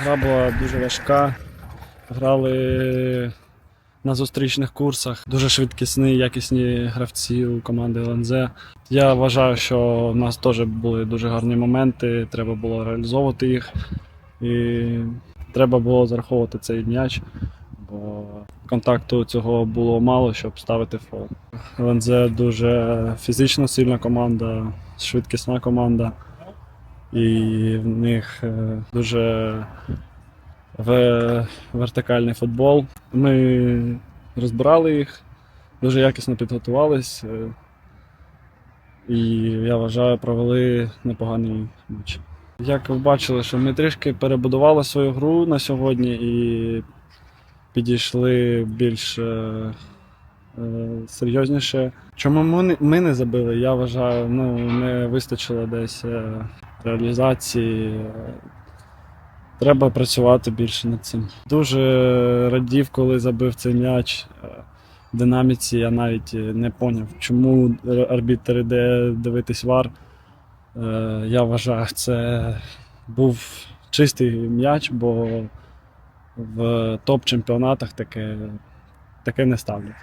Гра була дуже важка. Грали на зустрічних курсах. Дуже швидкісні, якісні гравці у команди ЛНЗ. Я вважаю, що в нас теж були дуже гарні моменти, треба було реалізовувати їх. І треба було зараховувати цей м'яч, бо контакту цього було мало, щоб ставити фол. ЛНЗ дуже фізично сильна команда, швидкісна команда. І в них е, дуже ве- вертикальний футбол. Ми розбирали їх, дуже якісно підготувались. е, І я вважаю, провели непоганий матч. Як ви бачили, що ми трішки перебудували свою гру на сьогодні і підійшли більш е, е, серйозніше. Чому ми не, забили? Я вважаю, ну не вистачило десь реалізації. Треба працювати більше над цим. Дуже радів, коли забив цей м'яч. Е, В динаміці я навіть е, не поняв, чому арбітр іде дивитись вар. Е, Я вважаю, це був чистий м'яч, бо в топ-чемпіонатах таке, таке не ставлять.